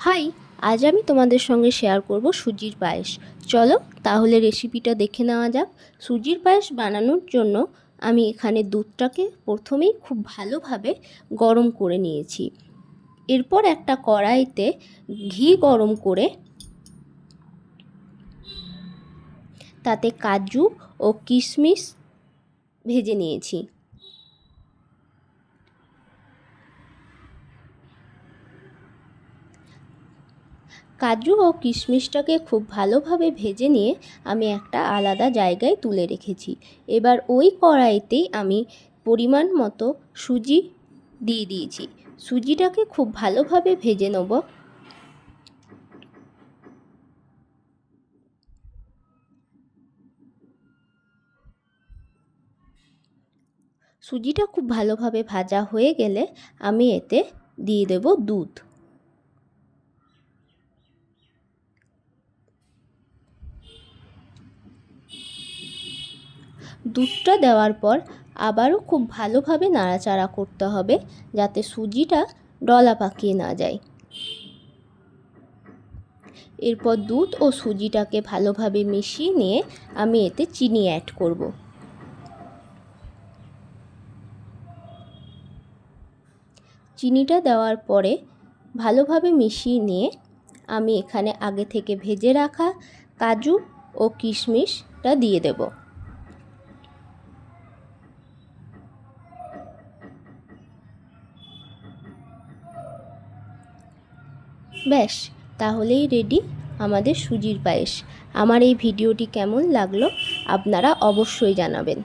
High, আজ আমি তোমাদের সঙ্গে শেয়ার করব সুজির পায়েস। চলো তাহলে রেসিপিটা দেখে নেওয়া যাক। সুজির পায়েস বানানোর জন্য আমি এখানে দুধটাকে প্রথমেই খুব ভালোভাবে গরম করে নিয়েছি। এরপর একটা কড়াইতে ঘি গরম করে তাতে কাজু ও কিশমিশ ভেজে নিয়েছি। কাজু ও কিশমিশটাকে খুব ভালোভাবে ভেজে নিয়ে আমি একটা আলাদা জায়গায় তুলে রেখেছি। এবার ওই কড়াইতেই আমি পরিমাণ মতো সুজি দিয়ে দিয়েছি। সুজিটাকে খুব ভালোভাবে ভেজে নেব। সুজিটা খুব ভালোভাবে ভাজা হয়ে গেলে আমি এতে দিয়ে দেব দুধ। দুধটা দেওয়ার পর আবারও খুব ভালোভাবে নাড়াচাড়া করতে হবে যাতে সুজিটা ডলা পাকিয়ে না যায়। এরপর দুধ ও সুজিটাকে ভালোভাবে মিশিয়ে নিয়ে আমি এতে চিনি অ্যাড করব। চিনিটা দেওয়ার পরে ভালোভাবে মিশিয়ে নিয়ে আমি এখানে আগে থেকে ভেজে রাখা কাজু ও কিশমিশটা দিয়ে দেবো। ব্যাস তাহলেই রেডি আমাদের সুজির পায়েস। আমার এই ভিডিওটি কেমন লাগল আপনারা অবশ্যই জানাবেন।